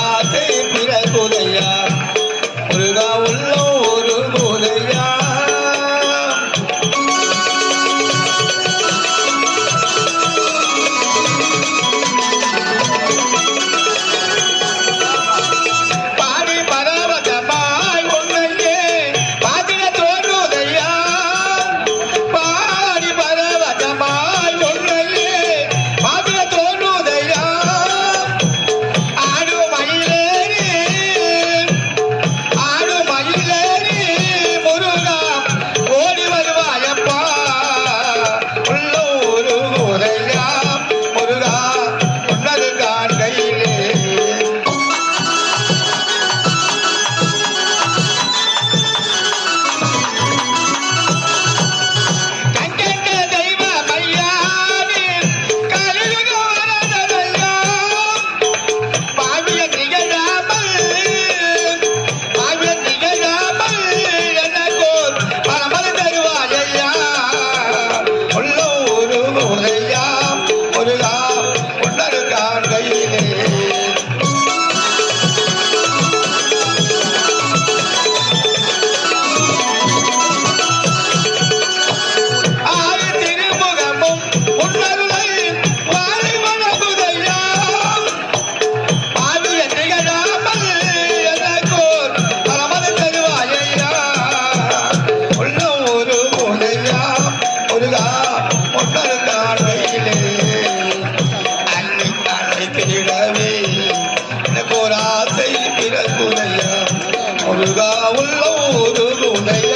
ஆசை பிறகுதையா. முருகா உள்ளோ ஓராசை பிறகுறையா முருகா உள்ள ஒரு துணையா